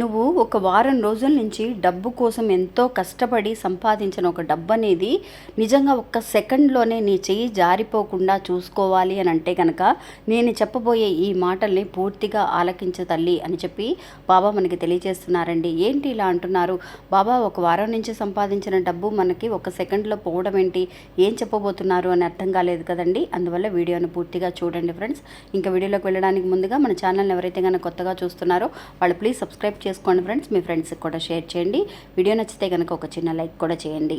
నువ్వు ఒక వారం రోజుల నుంచి డబ్బు కోసం ఎంతో కష్టపడి సంపాదించిన ఒక డబ్బు అనేది నిజంగా ఒక్క సెకండ్లోనే నీ చెయ్యి జారిపోకుండా చూసుకోవాలి అని అంటే కనుక నేను చెప్పబోయే ఈ మాటల్ని పూర్తిగా ఆలకించ తల్లి అని చెప్పి బాబా మనకి తెలియజేస్తున్నారండి. ఏంటి ఇలా అంటున్నారు? బాబా ఒక వారం నుంచి సంపాదించిన డబ్బు మనకి ఒక సెకండ్లో పోవడం ఏంటి? ఏం చెప్పబోతున్నారు అని అర్థం కాలేదు కదండి. అందువల్ల వీడియోను పూర్తిగా చూడండి ఫ్రెండ్స్. ఇంకా వీడియోలోకి వెళ్ళడానికి ముందుగా మన ఛానల్ని ఎవరైతే కనుక కొత్తగా చూస్తున్నారో వాళ్ళు ప్లీజ్ సబ్స్క్రైబ్ చేసుకోండి ఫ్రెండ్స్. మీ ఫ్రెండ్స్కి కూడా షేర్ చేయండి. వీడియో నచ్చితే కనుక ఒక చిన్న లైక్ కూడా చేయండి.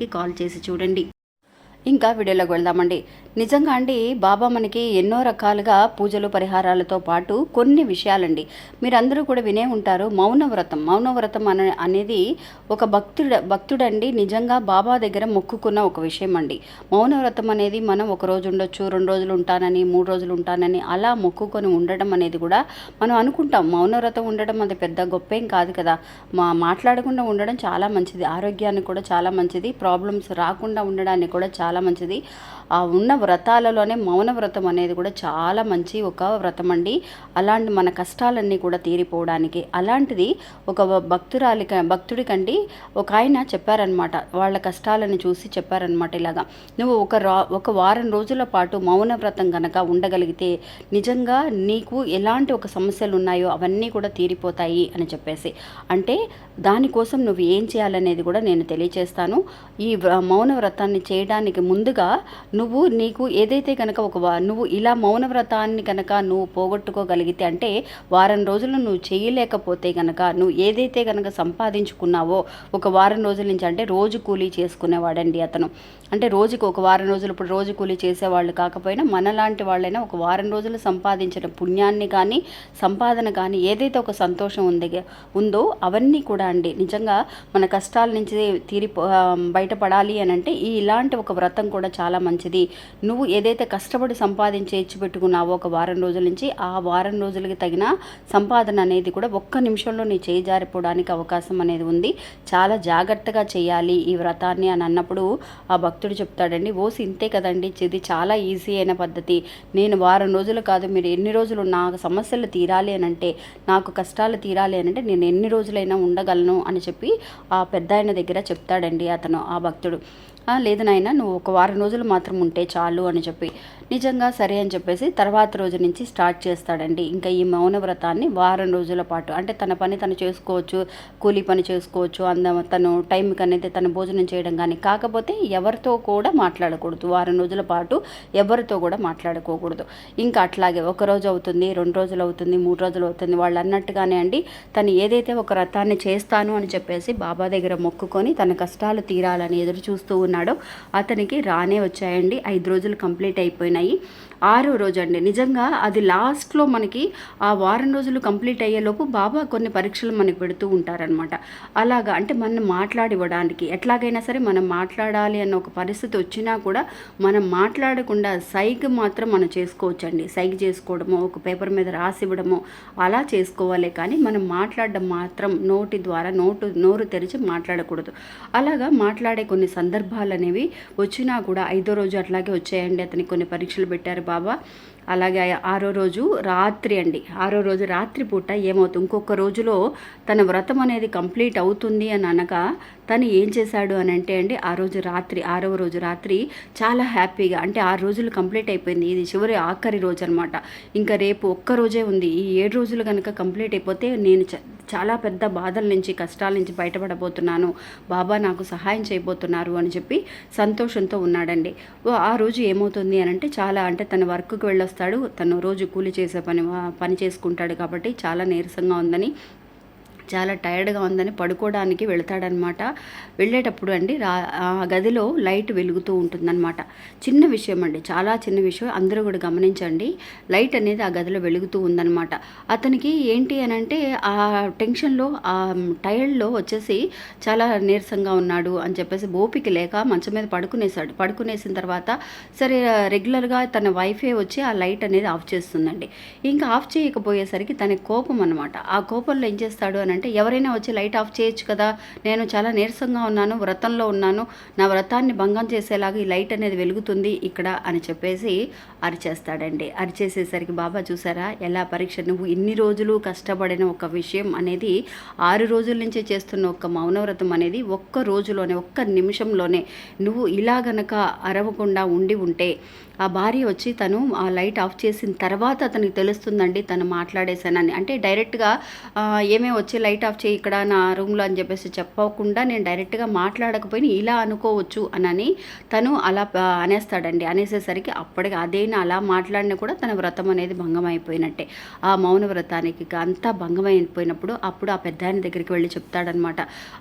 కాల్ చేసి చూడండి. ఇంకా వీడియోలోకి వెళ్దామండి. నిజంగా అండి బాబా మనకి ఎన్నో రకాలుగా పూజలు పరిహారాలతో పాటు కొన్ని విషయాలండి. మీరందరూ కూడా వినే ఉంటారు మౌనవ్రతం. మౌనవ్రతం అనే అనేది ఒక భక్తుడు భక్తుడండి నిజంగా బాబా దగ్గర మొక్కుకున్న ఒక విషయం అండి మౌనవ్రతం అనేది మనం ఒక రోజు ఉండొచ్చు రెండు రోజులు ఉంటానని మూడు రోజులు ఉంటానని అలా మొక్కుకొని ఉండడం అనేది కూడా మనం అనుకుంటాం. మౌనవ్రతం ఉండడం అది పెద్ద గొప్పేం కాదు కదా. మా మాట్లాడకుండా ఉండడం చాలా మంచిది. ఆరోగ్యానికి కూడా చాలా మంచిది. ప్రాబ్లమ్స్ రాకుండా ఉండడానికి కూడా చాలా మంచిది. ఆ ఉన్న వ్రతాలలోనే మౌన వ్రతం అనేది కూడా చాలా మంచి ఒక వ్రతం అండి అలాంటి మన కష్టాలన్నీ కూడా తీరిపోవడానికి. అలాంటిది ఒక భక్తురాలి భక్తుడికండి ఒక ఆయన చెప్పారనమాట వాళ్ళ కష్టాలను చూసి చెప్పారనమాట ఇలాగా. నువ్వు ఒక రా ఒక వారం రోజుల పాటు మౌన వ్రతం కనుక ఉండగలిగితే నిజంగా నీకు ఎలాంటి ఒక సమస్యలు ఉన్నాయో అవన్నీ కూడా తీరిపోతాయి అని చెప్పేసి. అంటే దానికోసం నువ్వు ఏం చేయాలనేది కూడా నేను తెలియచేస్తాను. ఈ మౌన వ్రతాన్ని చేయడానికి ముందుగా నువ్వు నీకు ఏదైతే కనుక ఒక నువ్వు ఇలా మౌన వ్రతాన్ని కనుక నువ్వు పోగొట్టుకోగలిగితే అంటే వారం రోజులు నువ్వు చేయలేకపోతే కనుక నువ్వు ఏదైతే కనుక సంపాదించుకున్నావో ఒక వారం రోజుల నుంచి అంటే రోజు కూలీ చేసుకునేవాడండి అతను. అంటే రోజుకి ఒక వారం రోజులు ఇప్పుడు రోజు కూలీ చేసేవాళ్ళు కాకపోయినా మనలాంటి వాళ్ళైనా ఒక వారం రోజులు సంపాదించిన పుణ్యాన్ని కానీ సంపాదన కానీ ఏదైతే ఒక సంతోషం ఉంది ఉందో అవన్నీ కూడా అండి. నిజంగా మన కష్టాల నుంచి తీరి బయటపడాలి అని అంటే ఈ ఇలాంటి ఒక వ్రతం కూడా చాలా మంచిది. నువ్వు ఏదైతే కష్టపడి సంపాదించి పెట్టుకున్నావో ఒక వారం రోజుల నుంచి ఆ వారం రోజులకి తగిన సంపాదన అనేది కూడా ఒక్క నిమిషంలో నీ చేయి జారిపోవడానికి అవకాశం అనేది ఉంది. చాలా జాగ్రత్తగా చేయాలి ఈ వ్రతాన్ని అని అన్నప్పుడు ఆ భక్తి భక్తుడు చెప్తాడండి ఓసి ఇంతే కదండి ఇది చాలా ఈజీ అయిన పద్ధతి. నేను వారం రోజులు కాదు మీరు ఎన్ని రోజులు నా సమస్యలు తీరాలి అని అంటే నాకు కష్టాలు తీరాలి అని అంటే నేను ఎన్ని రోజులైనా ఉండగలను అని చెప్పి ఆ పెద్ద ఆయన దగ్గర చెప్తాడండి అతను ఆ భక్తుడు. లేదు నాయన నువ్వు ఒక వారం రోజులు మాత్రం ఉంటే చాలు అని చెప్పి. నిజంగా సరే అని చెప్పేసి తర్వాత రోజు నుంచి స్టార్ట్ చేస్తాడండి. ఇంకా ఈ మౌన వ్రతాన్ని వారం రోజుల పాటు. అంటే తన పని తను చేసుకోవచ్చు కూలీ పని చేసుకోవచ్చు అంద తను టైంకి అనేది తన భోజనం చేయడం కానీ కాకపోతే ఎవరితో కూడా మాట్లాడకూడదు. వారం రోజుల పాటు ఎవరితో కూడా మాట్లాడుకోకూడదు. ఇంకా అట్లాగే ఒక రోజు అవుతుంది రెండు రోజులు అవుతుంది మూడు రోజులు అవుతుంది. వాళ్ళు అన్నట్టుగానే అండి తను ఏదైతే ఒక వ్రతాన్ని చేస్తాను అని చెప్పేసి బాబా దగ్గర మొక్కుకొని తన కష్టాలు తీరాలని ఎదురు చూస్తూ ఉన్నాడో అతనికి రానే వచ్చాయండి. ఐదు రోజులు కంప్లీట్ అయిపోయినాయి. ఉన్నాయి ఆరో రోజు అండి. నిజంగా అది లాస్ట్లో మనకి ఆ వారం రోజులు కంప్లీట్ అయ్యేలోపు బాబా కొన్ని పరీక్షలు మనకి పెడుతూ ఉంటారనమాట అలాగా అంటే మనం మాట్లాడివ్వడానికి ఎట్లాగైనా సరే మనం మాట్లాడాలి అన్న ఒక పరిస్థితి వచ్చినా కూడా మనం మాట్లాడకుండా సైగ్ మాత్రం మనం చేసుకోవచ్చండి. సైగ్ చేసుకోవడము ఒక పేపర్ మీద రాసి ఇవ్వడము అలా చేసుకోవాలి కానీ మనం మాట్లాడడం మాత్రం నోటి ద్వారా నోటు నోరు తెరిచి మాట్లాడకూడదు. అలాగా మాట్లాడే కొన్ని సందర్భాలు అనేవి వచ్చినా కూడా ఐదో రోజు అట్లాగే వచ్చాయండి. అతనికి కొన్ని పరీక్షలు పెట్టారు బాబా. అలాగే ఆరో రోజు రాత్రి అండి. ఆరో రోజు రాత్రి పూట ఏమవుతుంది ఇంకొక రోజులో తన వ్రతం అనేది కంప్లీట్ అవుతుంది అని అనగా తను ఏం చేశాడు అని అంటే అండి ఆ రోజు రాత్రి ఆరవ రోజు రాత్రి చాలా హ్యాపీగా అంటే ఆరు రోజులు కంప్లీట్ అయిపోయింది. ఇది చివరి ఆఖరి రోజు అనమాట ఇంకా రేపు ఒక్క రోజే ఉంది. ఈ ఏడు రోజులు కనుక కంప్లీట్ అయిపోతే నేను చాలా పెద్ద బాధల నుంచి కష్టాల నుంచి బయటపడబోతున్నాను. బాబా నాకు సహాయం చేయబోతున్నారు అని చెప్పి సంతోషంతో ఉన్నాడండి. ఆ రోజు ఏమవుతుంది అని అంటే చాలా అంటే తన వర్క్కి వెళ్ళొస్తాడు. తను రోజు కూలి చేసే పని పని చేసుకుంటాడు కాబట్టి చాలా నీరసంగా ఉందని చాలా టైర్డ్గా ఉందని పడుకోవడానికి వెళతాడనమాట. వెళ్ళేటప్పుడు అండి రా ఆ గదిలో లైట్ వెలుగుతూ ఉంటుందన్నమాట చిన్న విషయం అండి చాలా చిన్న విషయం అందరూ కూడా గమనించండి. లైట్ అనేది ఆ గదిలో వెలుగుతూ ఉందన్నమాట అతనికి ఏంటి అని అంటే ఆ టెన్షన్లో ఆ టైర్డ్లో వచ్చేసి చాలా నీరసంగా ఉన్నాడు అని చెప్పేసి ఓపిక లేక మంచం మీద పడుకునేసాడు పడుకునేసిన తర్వాత సరే రెగ్యులర్గా తన వైఫే వచ్చి ఆ లైట్ అనేది ఆఫ్ చేస్తుందండి. ఇంకా ఆఫ్ చేయకపోయేసరికి తన కోపం అనమాట. ఆ కోపంలో ఏం చేస్తాడు అని అంటే ఎవరైనా వచ్చి లైట్ ఆఫ్ చేయొచ్చు కదా. నేను చాలా నీరసంగా ఉన్నాను వ్రతంలో ఉన్నాను. నా వ్రతాన్ని భంగం చేసేలాగా ఈ లైట్ అనేది వెలుగుతుంది ఇక్కడ అని చెప్పేసి అరిచేస్తాడండి. అరిచేసేసరికి బాబా చూసారా ఎలా పరీక్ష? నువ్వు ఇన్ని రోజులు కష్టపడిన ఒక విషయం అనేది ఆరు రోజుల నుంచే చేస్తున్న ఒక మౌనవ్రతం అనేది ఒక్క రోజులోనే ఒక్క నిమిషంలోనే నువ్వు ఇలా గనక అరవకుండా ఉండి ఉంటే ఆ భార్య వచ్చి తను ఆ లైట్ ఆఫ్ చేసిన తర్వాత అతనికి తెలుస్తుందండి తను మాట్లాడేశానని. అంటే డైరెక్ట్గా ఏమే వచ్చి లైట్ ఆఫ్ చేయి ఇక్కడ నా రూమ్లో అని చెప్పేసి చెప్పకుండా నేను డైరెక్ట్గా మాట్లాడకపోయినా ఇలా అనుకోవచ్చు అనని తను అలా అనేస్తాడండి. అనేసేసరికి అప్పటికి అదేనా అలా మాట్లాడినా కూడా తన వ్రతం అనేది భంగం అయిపోయినట్టే. ఆ మౌన వ్రతానికి అంతా భంగం అయిపోయినప్పుడు అప్పుడు ఆ పెద్ద ఆయన దగ్గరికి వెళ్ళి చెప్తాడనమాట.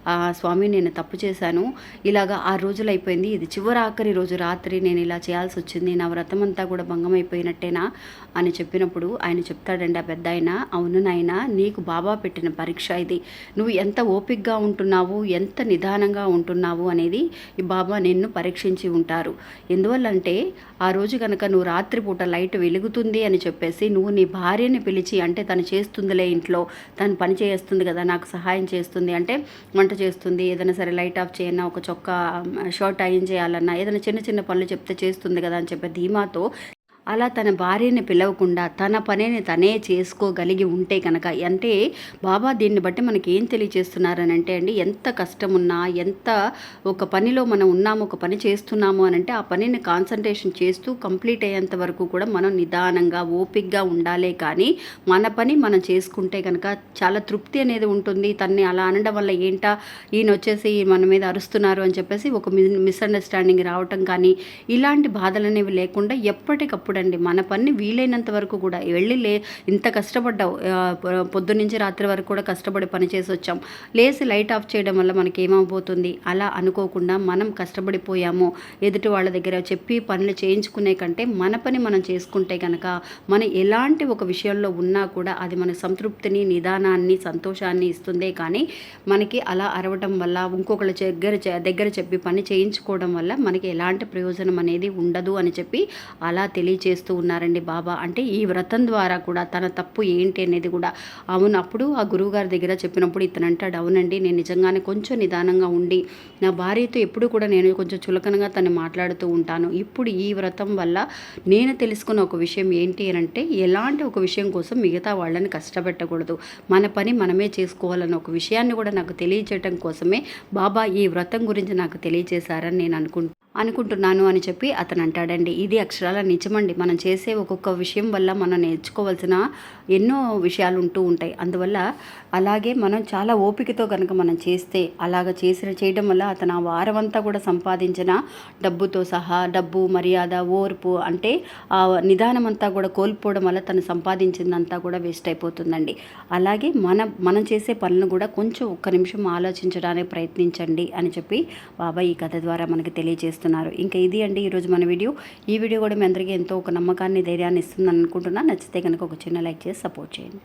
"ఆ, స్వామి నేను తప్పు చేశాను. ఇలాగా ఆ రోజులు అయిపోయింది ఇది చివరి ఆఖరి రోజు రాత్రి నేను ఇలా చేయాల్సి వచ్చింది నా వ్రతం అంతా కూడా భంగం అయిపోయినట్టేనా? అని చెప్పినప్పుడు ఆయన చెప్తాడండి ఆ పెద్ద ఆయన అవును నాయన నీకు బాబా పెట్టిన పరీక్ష ఇది. నువ్వు ఎంత ఓపిక్గా ఉంటున్నావు ఎంత నిదానంగా ఉంటున్నావు అనేది ఈ బాబా నిన్ను పరీక్షించి ఉంటారు. ఎందువల్లంటే ఆ రోజు కనుక నువ్వు రాత్రిపూట లైట్ వెలుగుతుంది అని చెప్పేసి నువ్వు నీ భార్యని పిలిచి అంటే తను చేస్తుందిలే ఇంట్లో తను పని చేస్తుంది కదా నాకు సహాయం చేస్తుంది అంటే వంట చేస్తుంది ఏదైనా సరే లైట్ ఆఫ్ చేయన్నా ఒక చొక్కా షర్ట్ అయన్ చేయాలన్నా ఏదైనా చిన్న చిన్న పనులు చెప్తే చేస్తుంది కదా అని చెప్పే ధీమాతో అలా తన భార్యని పిలవకుండా తన పనిని తనే చేసుకోగలిగి ఉంటే కనుక అంటే బాబా దీన్ని బట్టి మనకి ఏం తెలియజేస్తున్నారని అంటే అండి ఎంత కష్టం ఉన్నా ఎంత ఒక పనిలో మనం ఉన్నాము ఒక పని చేస్తున్నాము అని అంటే ఆ పనిని కాన్సన్ట్రేషన్ చేస్తూ కంప్లీట్ అయ్యేంత వరకు కూడా మనం నిదానంగా ఓపిక్గా ఉండాలే కానీ మన పని మనం చేసుకుంటే కనుక చాలా తృప్తి అనేది ఉంటుంది. తన్ని అలా అనడం వల్ల ఏంటా? ఈయన వచ్చేసి మన మీద అరుస్తున్నారు అని చెప్పేసి ఒక మిస్అండర్స్టాండింగ్ రావటం కానీ ఇలాంటి బాధలు అనేవి లేకుండా ఎప్పటికప్పుడు అండి మన పని వీలైనంత వరకు కూడా వెళ్ళి లే ఇంత కష్టపడ్డావు ఆ, పొద్దు నుంచి రాత్రి వరకు కూడా కష్టపడి పని చేసి వచ్చాం లేసి లైట్ ఆఫ్ చేయడం వల్ల మనకి ఏమవబోతుంది అలా అనుకోకుండా మనం కష్టపడిపోయాము. ఎదుటి వాళ్ళ దగ్గర చెప్పి పనులు చేయించుకునే కంటే మన పని మనం చేసుకుంటే కనుక మనం ఎలాంటి ఒక విషయంలో ఉన్నా కూడా అది మన సంతృప్తిని నిదానాన్ని సంతోషాన్ని ఇస్తుందే కానీ మనకి అలా అరవటం వల్ల ఇంకొకళ్ళ దగ్గర దగ్గర చెప్పి పని చేయించుకోవడం వల్ల మనకి ఎలాంటి ప్రయోజనం అనేది ఉండదు అని చెప్పి అలా తెలియ చేస్తూ ఉన్నారండి బాబా. అంటే ఈ వ్రతం ద్వారా కూడా తన తప్పు ఏంటి అనేది కూడా అవును. అప్పుడు ఆ గురువుగారి దగ్గర చెప్పినప్పుడు ఇతను అంటాడు అవునండి నేను నిజంగానే కొంచెం నిదానంగా ఉండి నా భార్యతో ఎప్పుడు కూడా నేను కొంచెం చులకనగా తను మాట్లాడుతూ ఉంటాను. ఇప్పుడు ఈ వ్రతం వల్ల నేను తెలుసుకున్న ఒక విషయం ఏంటి అని అంటే ఎలాంటి ఒక విషయం కోసం మిగతా వాళ్ళని కష్టపెట్టకూడదు. మన పని మనమే చేసుకోవాలన్న ఒక విషయాన్ని కూడా నాకు తెలియచేయటం కోసమే బాబా ఈ వ్రతం గురించి నాకు తెలియజేశారని నేను అనుకుంటున్నాను. అనుకుంటున్నాను అని చెప్పి అతను అంటాడండి. ఇది అక్షరాల నిజమండి. మనం చేసే ఒక్కొక్క విషయం వల్ల మనం నేర్చుకోవాల్సిన ఎన్నో విషయాలు ఉంటూ ఉంటాయి. అందువల్ల అలాగే మనం చాలా ఓపికతో కనుక మనం చేస్తే అలాగ చేసిన చేయడం వల్ల అతను ఆ వారం అంతా కూడా సంపాదించిన డబ్బుతో సహా డబ్బు మర్యాద ఓర్పు అంటే ఆ నిదానం అంతా కూడా కోల్పోవడం వల్ల తను సంపాదించిందంతా కూడా వేస్ట్ అయిపోతుందండి. అలాగే మన మనం చేసే పనులను కూడా కొంచెం ఒక్క నిమిషం ఆలోచించడానికి ప్రయత్నించండి అని చెప్పి బాబా ఈ కథ ద్వారా మనకి తెలియజేస్తుంది తెలియజేస్తున్నారు ఇంకా ఇది అండి ఈరోజు మన వీడియో. ఈ వీడియో కూడా మీ అందరికీ ఎంతో ఒక నమ్మకాన్ని ధైర్యాన్ని ఇస్తుందని అనుకుంటున్నా నచ్చితే కనుక ఒక చిన్న లైక్ చేసి సపోర్ట్ చేయండి.